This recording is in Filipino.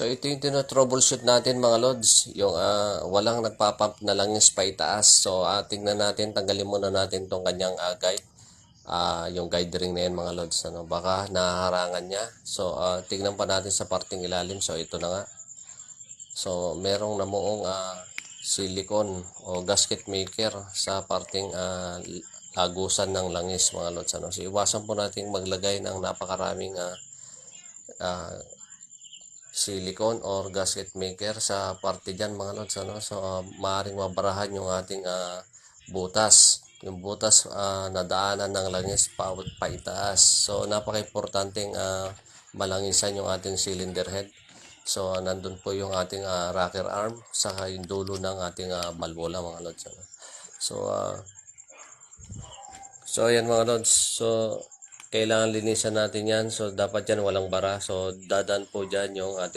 So ito yung tinotroubleshoot natin mga lods, yung ah, walang nagpapump na lang yung spy taas. So ah, tingnan natin, tanggalin muna natin tong kanyang ah, guide. Ah, yung guide ring na yan mga lods, ano, baka naharangan niya. So ah, tingnan pa natin sa parting ilalim. So ito na nga. So merong namuong ah, silicone o gasket maker sa parting ah, lagusan ng langis mga lods. Ano. So iwasan po natin maglagay ng napakaraming ah, ah, silicone or gasket maker sa parte dyan mga lods ano so uh, maaring mabarahan yung ating ah, butas yung butas ah, nadaanan ng langis pa, paitaas so napaka-importanting ah, malangisan yung ating cylinder head so nandun po yung ating ah, rocker arm saka yung dulo ng ating ah, balbola mga lods ano. so ah, So, ayan mga lods. So, kailangan linisan natin yan. So, dapat yan walang bara. So, dadan po dyan yung ating